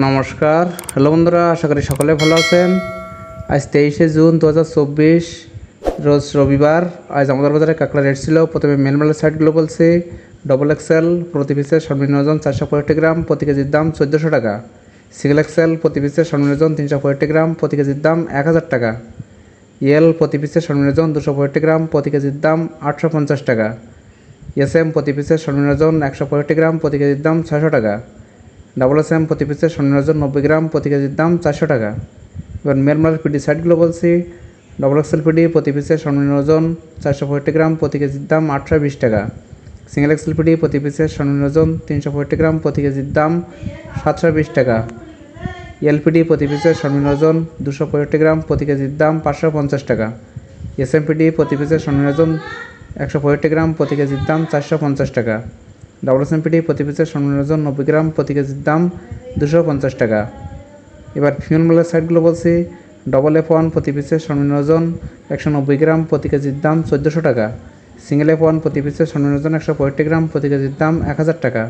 নমস্কার। হ্যালো বন্ধুরা, আশা করি সকলে ভালো আছেন। আজ তেইশে জুন দু হাজার চব্বিশ, রোজ রবিবার। আজ আমাদের বাজারে কাঁকড়া রেট ছিল, প্রথমে মেলমেলের সাইডগুলো বলছি। ডবল এক্সেল প্রতি পিসের সর্বনিম্ন ওজন চারশো পঁয়ষট্টি গ্রাম, প্রতি কেজির দাম চোদ্দোশো টাকা। সিঙ্গেল এক্সেল প্রতি পিসের সর্বনিম্ন ওজন তিনশো পঁয়ষট্টি গ্রাম, প্রতি কেজির দাম এক হাজার টাকা। এল প্রতি পিসের সর্বনিম্ন ওজন দুশো পঁয়ষট্টি গ্রাম, প্রতি কেজির দাম আটশো পঞ্চাশ টাকা। এস এম প্রতি পিসের সর্বনিম্ন ওজন একশো পঁয়ষট্টি গ্রাম, প্রতি কেজির দাম ছয়শো টাকা। ডাবল এস এম প্রতি পিসের সর্বনিম্ন ওজন নব্বই গ্রাম, প্রতি কেজির দাম চারশো টাকা। এবার মেলমাল পিডি সাইডগুলো বলছি। ডবল এক্সেল পিডি প্রতি পিসের সর্বনিম্ন ওজন চারশো পঁয়ষট্টি গ্রাম, প্রতি কেজির দাম আটশো বিশ টাকা। সিঙ্গেল এক্সেল পিডি প্রতি পিসের সর্বনিম্ন ওজন তিনশো পঁয়ষট্টি গ্রাম, প্রতি কেজির দাম সাতশো বিশ টাকা। এলপিডি প্রতি পিসের সর্বনিম্ন ওজন দুশো পঁয়ষট্টি গ্রাম, প্রতি কেজির দাম পাঁচশো পঞ্চাশ টাকা। এসএমপিডি প্রতি পিসের সর্বনিম্ন ওজন একশো পঁয়ষট্টি গ্রাম, প্রতি কেজির দাম চারশো পঞ্চাশ টাকা। ডাবল এসএমপিডি প্রতি পিসের সর্বনিম্ন ওজন নব্বই গ্রাম প্রতি কেজির দাম দুশো পঞ্চাশ টাকা। এবার ফিমেল মেলের সাইডগুলো বলছি। ডবল এফ ওয়ান প্রতি পিসের সর্বনিম্ন ওজন একশো নব্বই গ্রাম প্রতি কেজির দাম চোদ্দোশো টাকা। সিঙ্গেল এফ ওয়ান প্রতি পিসের সর্বনিম্ন ওজন একশো পঁয়ষট্টি গ্রাম প্রতি কেজির দাম এক হাজার টাকা।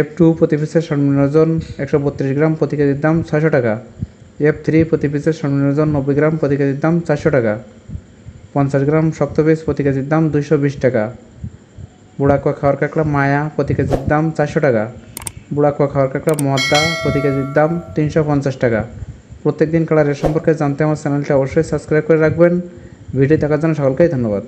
এফ টু প্রতি পিসের সর্বনিম্ন ওজন একশো বত্রিশ গ্রাম প্রতি কেজির দাম ছয়শো টাকা। এফ থ্রি প্রতি পিসের সর্বনিম্ন ওজন নব্বই গ্রাম প্রতি কেজির দাম চারশো টাকা। পঞ্চাশ গ্রাম শক্ত পিস প্রতি কেজির দাম দুইশো বিশ টাকা। বুড়াকুয়া খাওয়ার কাঁকড়া মায়া, প্রতি কেজির দাম চারশো টাকা। বুড়া কুয়া খাওয়ার কাঁকড়া মদ্দা, প্রতি কেজির দাম তিনশো পঞ্চাশ টাকা। প্রত্যেক দিন কালারের সম্পর্কে জানতে আমার চ্যানেলটা অবশ্যই সাবস্ক্রাইব করে রাখবেন। ভিডিও দেখার জন্য সকলকেই ধন্যবাদ।